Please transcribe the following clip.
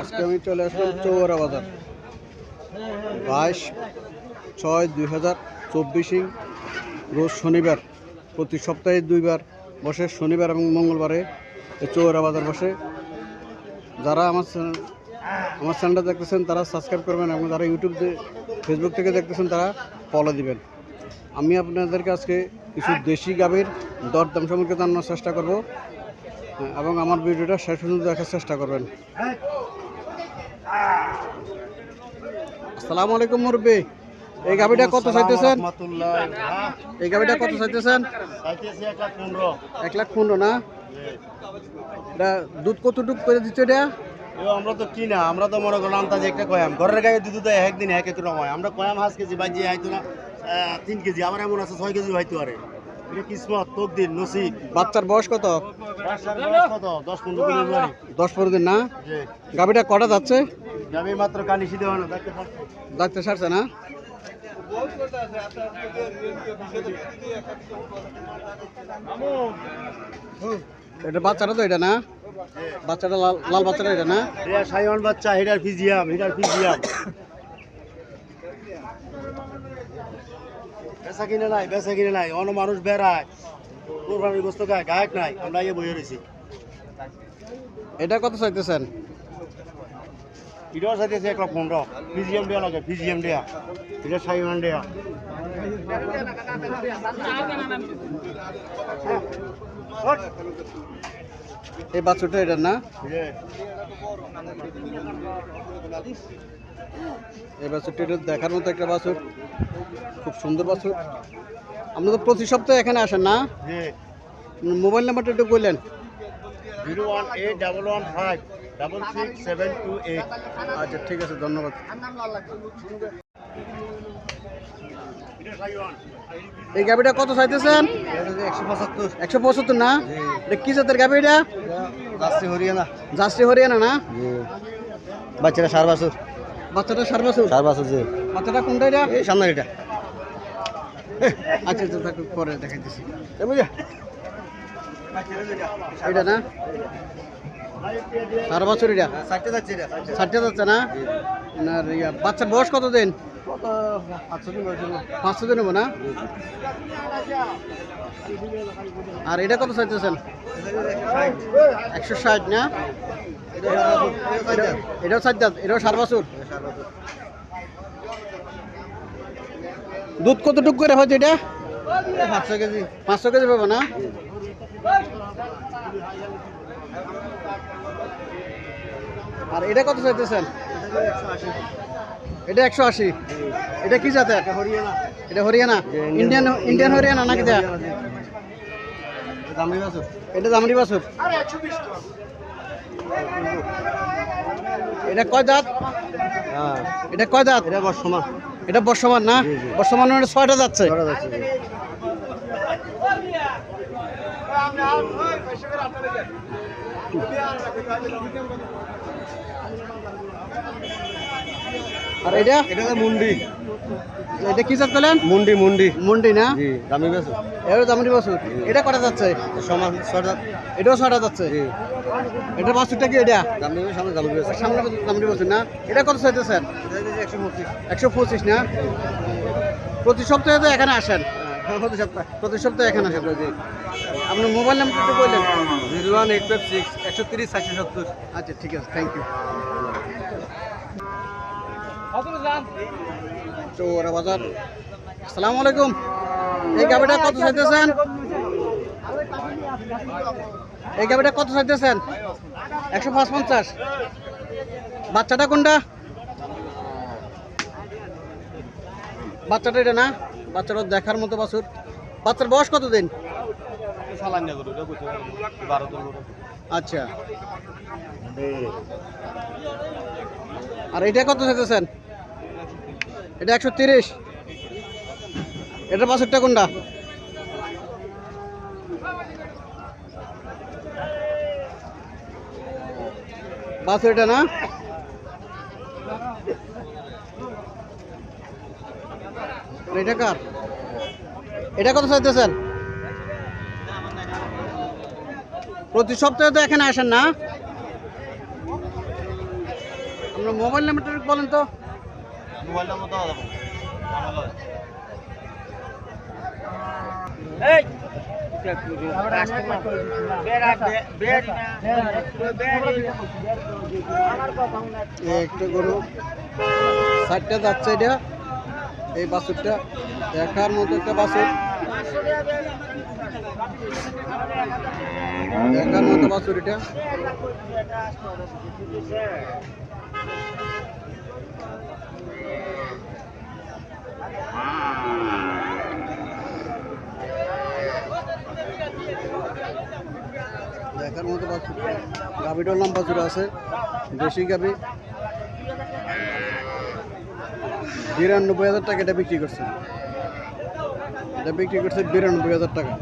আজকে আমি চলে আসলাম চৌরা বাজার। বাইশ ছয় দুই হাজার চব্বিশে রোজ শনিবার, প্রতি সপ্তাহে দুইবার বসে, শনিবার এবং মঙ্গলবারে চৌরা বাজার বসে। যারা আমার আমার চ্যানেলটা দেখতেছেন তারা সাবস্ক্রাইব করবেন এবং যারা ইউটিউব ফেসবুক থেকে দেখতেছেন তারা ফলো দিবেন। আমি আপনাদেরকে আজকে কিছু দেশি গাভীর দরদাম সম্পর্কে জানানোর চেষ্টা করব। এবং আমার ভিডিওটা শেষ পর্যন্ত দেখার চেষ্টা করবেন। আসসালামু আলাইকুম মুরব্বী এই গাভীটা কত চাইতেছেন? এই গাভীটা কত চাইতেছেন? এক লাখ পনেরো। না? এটা দুধ কতটুক করে দিচ্ছে এটা? আমরা তো কিনা আমরা তো মনে করলাম তাজে একটা কয়াম। ঘরের গায়ে দুধ তো একদিন এক এক রকম হয়। আমরা কয়াম হাঁস কেজি বাজি হয়তো না তিন কেজি আমার এমন আছে ছয় কেজি হয়তো আরে কিসমত তকদির নসিব। বাচ্চার বয়স কত? কত? দশ পনেরো দিন দশ পনেরো দিন না? গাভীটা কটা যাচ্ছে? মাত্র না ডাক্তার সারছে। না? এটা বাচ্চাটা তো এটা না? বাচ্চাটা লাল লাল বাচ্চাটা এটা না? সাইওয়ান বাচ্চা হেডার ফিজিয়াম হেডার ফিজিয়াম। বেচা কিনে নাই বেচা কিনে নাই অন্য মানুষ বেড়ায়। কোরবানির গোস্ত খায় গায়ক নাই আমরা ইয়ে বইয়ে রয়েছি। এটা কত চাইতেছেন? এটাও চাইতেছে এক লক্ষ পনেরো। ফিজিএম দেওয়া লাগে ফিজিএম দেওয়া এটা সাইমান দেওয়া এই বাচ্চাটা এটা না? এই বাছুরটা এটা দেখার মতো একটা বাছুর। খুব সুন্দর বাছুর। আপনি তো প্রতি সপ্তাহে এখানে আসেন না? মোবাইল নাম্বারটা একটু বললেন। Zero one eight double one five double six seven two eight. আচ্ছা ঠিক আছে ধন্যবাদ। এই গাবিটা কত চাইতেছেন? একশো পঁচাত্তর না? এটা কি জাতের গাবি এটা? যাচ্ছে হরিয়ানা। জার্সি হরিয়ানা না? বাচ্চারা সার বছর। বাচ্চাটা সার বছর? সার বছর বাচ্চাটা কোনটা এটা? এই সামনের এটা। আচ্ছা আচ্ছা তাকে পরে দেখাইতেছি। বুঝা। এটা না? সার বছর এটা? ষাটটা যাচ্ছে ষাটটা যাচ্ছে না? বাচ্চার বয়স কত দিন পাঁচশো হব না? আর এটা কত চাইতেছেন একশো ষাট, না? এটা- এটাও দাঁত এটাও সার বছর? দুধ কতটুকু করে হয়েছে এটা? পাঁচশো কেজি। পাঁচশো কেজি পাবো না? আর এটা কত চাইতেছেন? এটা একশো আশি। এটা কি জাতের? হরিয়ানা। এটা হরিয়ানা? ইন্ডিয়ান ইন্ডিয়ান হরিয়ানা নাকি বছর। এটা জামরি বাছুর? এটা কয় দাঁত? হ্যাঁ। এটা কয় দাঁত? এটা বর্ষমান। এটা বর্ষমান না। বর্ষমান মানে ছয়টা যাচ্ছে যাচ্ছে আর এটা? এটা তো মুন্ডি। এটা কি জাত বলেন? মুন্ডি মুন্ডি। মুন্ডি না? জি দামি বছর এটা জামরি বাছুর এটা কটা যাচ্ছে? সমান সরদার এটাও ছয়টা যাচ্ছে? জি। এটা বাছুরটা কি এটা? দামি সামনে দামি বছর সামনে জামরি বাছুর না? এটা কত চাইতেছেন? একশো পঁচিশ। একশো পঁচিশ না? প্রতি সপ্তাহে তো এখানে আসেন। হ্যাঁ প্রতি সপ্তাহে প্রতি সপ্তাহে এখানে আসেন আপনার মোবাইল নাম্বার একটু বললেন zero one eight five six একশো তিরিশ চারশো সত্তর। আচ্ছা ঠিক আছে থ্যাংক ইউ চৌরা বাজার। আসসালামু আলাইকুম। এই গাবিটা কত চাইতেছেন? এই গাবিটা কত চাইতেছেন? একশো পাঁচ পঞ্চাশ বাচ্চাটা কোনটা? বাচ্চাটা এটা না? বাচ্চাটা দেখার মতো বাছুর। বাচ্চার বয়স কত দিন আচ্ছা। আর এটা কত চাইতেছেন? এটা একশো তিরিশ। এটা বাছুরটা কোনটা? বাছুর এটা না? আর এটা কার? এটা কত চাইতেছেন? প্রতি সপ্তাহে তো এখানে আসেন না? আপনার মোবাইল নাম্বারটা একটু বলেন তো। মোবাইল নম্বর দেওয়া একটা গরু। ষাটটা যাচ্ছে এটা। এই বাছুরটা। দেখার মতো একটা বাছুর। দেখার মতো বাছুর এটা। দেখার মতো গাভিটার নাম বাছুর আছে। দেশি গাভি। বিরানব্বই হাজার টাকা এটা বিক্রি করছে। এটা বিক্রি করছে বিরানব্বই হাজার টাকা।